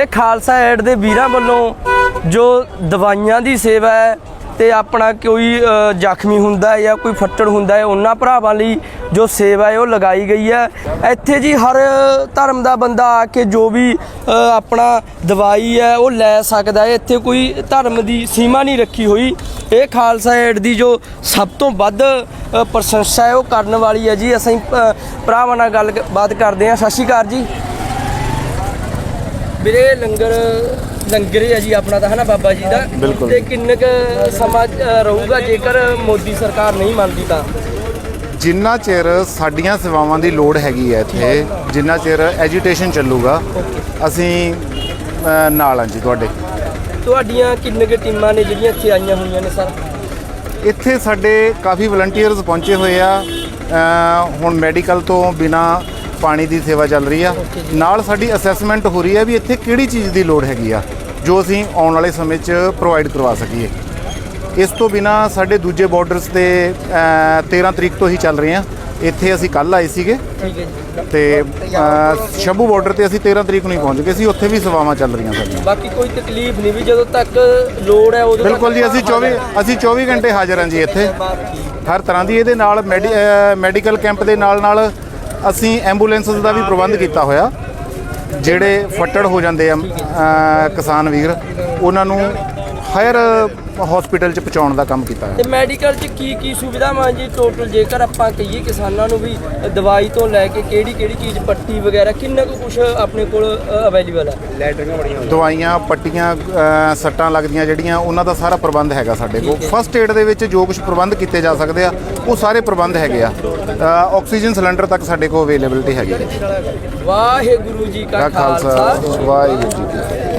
ਇਹ ਖਾਲਸਾ ਐਡ ਦੇ ਵੀਰਾਂ ਵੱਲੋਂ ਜੋ ਦਵਾਈਆਂ ਦੀ ਸੇਵਾ ਹੈ ਤੇ ਆਪਣਾ ਕੋਈ ਜ਼ਖਮੀ ਹੁੰਦਾ ਹੈ ਜਾਂ ਕੋਈ ਫੱਟੜ ਹੁੰਦਾ ਹੈ, ਉਹਨਾਂ ਭਰਾਵਾਂ ਲਈ ਜੋ ਸੇਵਾ ਹੈ ਉਹ ਲਗਾਈ ਗਈ ਹੈ। ਇੱਥੇ ਜੀ ਹਰ ਧਰਮ ਦਾ ਬੰਦਾ ਆ ਕੇ ਜੋ ਵੀ ਆਪਣਾ ਦਵਾਈ ਹੈ ਉਹ ਲੈ ਸਕਦਾ ਹੈ। ਇੱਥੇ ਕੋਈ ਧਰਮ ਦੀ ਸੀਮਾ ਨਹੀਂ ਰੱਖੀ ਹੋਈ। ਇਹ ਖਾਲਸਾ ਏਡ ਦੀ ਜੋ ਸਭ ਤੋਂ ਵੱਧ ਪ੍ਰਸ਼ੰਸਾ ਹੈ ਉਹ ਕਰਨ ਵਾਲੀ ਹੈ ਜੀ। ਅਸੀਂ ਭਰਾਵਾਂ ਨਾਲ ਗੱਲ ਬਾਤ ਕਰਦੇ ਹਾਂ। ਸਤਿ ਸ਼੍ਰੀ ਅਕਾਲ ਜੀ। ਵੀਰੇ ਲੰਗਰ ਲੰਗਰ ਹੀ ਜੀ ਆਪਣਾ ਤਾਂ ਹੈ ਨਾ ਬਾਬਾ ਜੀ ਦਾ? ਬਿਲਕੁਲ। ਤੇ ਕਿੰਨੇ ਕੁ ਸਮਾਂ ਅ, ਰਹੂਗਾ ਜੇਕਰ ਮੋਦੀ ਸਰਕਾਰ ਨਹੀਂ ਮੰਨਦੀ ਤਾਂ? ਜਿੰਨਾ ਚਿਰ ਸਾਡੀਆਂ ਸੇਵਾਵਾਂ ਦੀ ਲੋੜ ਹੈਗੀ ਹੈ ਇੱਥੇ ਜਿੰਨਾ ਚਿਰ ਐਜੀਟੇਸ਼ਨ ਚੱਲੂਗਾ ਅਸੀਂ ਅ, ਨਾਲ ਹਾਂ ਜੀ ਤੁਹਾਡੇ। ਤੁਹਾਡੀਆਂ ਕਿੰਨੇ ਕੁ ਟੀਮਾਂ ਨੇ ਜਿਹੜੀਆਂ ਇੱਥੇ ਆਈਆਂ ਹੋਈਆਂ ਨੇ ਸਰ? ਇੱਥੇ ਸਾਡੇ ਕਾਫੀ ਵਲੰਟੀਅਰਸ ਪਹੁੰਚੇ ਹੋਏ ਆ ਅ, ਹੁਣ ਮੈਡੀਕਲ ਤੋਂ ਬਿਨਾ ਪਾਣੀ ਦੀ ਸੇਵਾ ਚੱਲ ਰਹੀ ਆ। ਨਾਲ ਸਾਡੀ ਅਸੈਸਮੈਂਟ ਹੋ ਰਹੀ ਹੈ ਵੀ ਇੱਥੇ ਕਿਹੜੀ ਚੀਜ਼ ਦੀ ਲੋੜ ਹੈਗੀ ਆ ਜੋ ਅਸੀਂ ਆਉਣ ਵਾਲੇ ਸਮੇਂ 'ਚ ਪ੍ਰੋਵਾਈਡ ਕਰਵਾ ਸਕੀਏ। ਇਸ ਤੋਂ ਬਿਨਾ ਸਾਡੇ ਦੂਜੇ ਬਾਰਡਰਸ ਤੇ ਅ, 13 ਤਰੀਕ ਤੋਂ ਹੀ ਚੱਲ ਰਹੇ ਆ। ਇੱਥੇ ਅਸੀਂ ਕੱਲ ਆਏ ਸੀਗੇ ਤੇ ਸ਼ੰਭੂ ਬਾਰਡਰ ਤੇ ਅਸੀਂ 13 ਤਰੀਕ ਨੂੰ ਹੀ ਪਹੁੰਚ ਗਏ ਸੀ। ਉੱਥੇ ਵੀ ਸੇਵਾਵਾਂ ਚੱਲ ਰਹੀਆਂ ਸਾਡੀਆਂ। ਬਾਕੀ ਕੋਈ ਤਕਲੀਫ ਨਹੀਂ ਵੀ ਜਦੋਂ ਤੱਕ ਲੋੜ ਹੈ ਉਦੋਂ ਬਿਲਕੁਲ ਜੀ ਅਸੀਂ 24 ਅਸੀਂ 24 ਘੰਟੇ ਹਾਜ਼ਰ ਹਾਂ ਜੀ ਇੱਥੇ। ਹਰ ਤਰ੍ਹਾਂ ਦੀ ਇਹਦੇ ਨਾਲ ਮੈਡੀਕਲ ਕੈਂਪ ਦੇ ਨਾਲ ਨਾਲ ਅਸੀਂ ਐਂਬੂਲੈਂਸਸ ਦਾ ਵੀ ਪ੍ਰਬੰਧ ਕੀਤਾ ਹੋਇਆ, ਜਿਹੜੇ ਫੱਟੜ ਹੋ ਜਾਂਦੇ ਆ ਕਿਸਾਨ ਵੀਰ, ਉਹਨਾਂ ਨੂੰ ਹਾਇਰ ਹਸਪੀਟਲ 'ਚ ਪਹੁੰਚਾਉਣ ਦਾ ਕੰਮ ਕੀਤਾ ਹੈ ਤੇ ਮੈਡੀਕਲ 'ਚ ਕੀ ਕੀ ਸੁਵਿਧਾਵਾਂ ਜੀ ਟੋਟਲ ਜੇਕਰ ਆਪਾਂ ਕਹੀਏ ਕਿਸਾਨਾਂ ਨੂੰ ਵੀ ਦਵਾਈ ਤੋਂ ਲੈ ਕੇ ਕਿਹੜੀ ਕਿਹੜੀ ਚੀਜ਼ ਪੱਟੀ ਵਗੈਰਾ ਕਿੰਨਾ ਕੁ ਕੁਝ ਆਪਣੇ ਕੋਲ ਅਵੇਲੇਬਲ ਹੈ ਦਵਾਈਆਂ ਪੱਟੀਆਂ ਅ, ਸੱਟਾਂ ਲੱਗਦੀਆਂ ਜਿਹੜੀਆਂ ਉਹਨਾਂ ਦਾ ਸਾਰਾ ਪ੍ਰਬੰਧ ਹੈਗਾ ਸਾਡੇ ਕੋਲ। ਫਸਟ ਏਡ ਦੇ ਵਿੱਚ ਜੋ ਕੁਝ ਪ੍ਰਬੰਧ ਕੀਤੇ ਜਾ ਸਕਦੇ ਆ ਉਹ ਸਾਰੇ ਪ੍ਰਬੰਧ ਹੈਗੇ ਆ। ਅ, ਆਕਸੀਜਨ ਸਿਲੰਡਰ ਤੱਕ ਸਾਡੇ ਕੋਲ ਅਵੇਲੇਬਿਲਟੀ ਹੈਗੀ ਹੈ। ਵਾਹਿਗੁਰੂ ਜੀ ਕਾ ਖਾਲਸਾ। ਵਾਹਿਗੁਰੂ ਜੀ ਕੀ ਫਤਿਹ।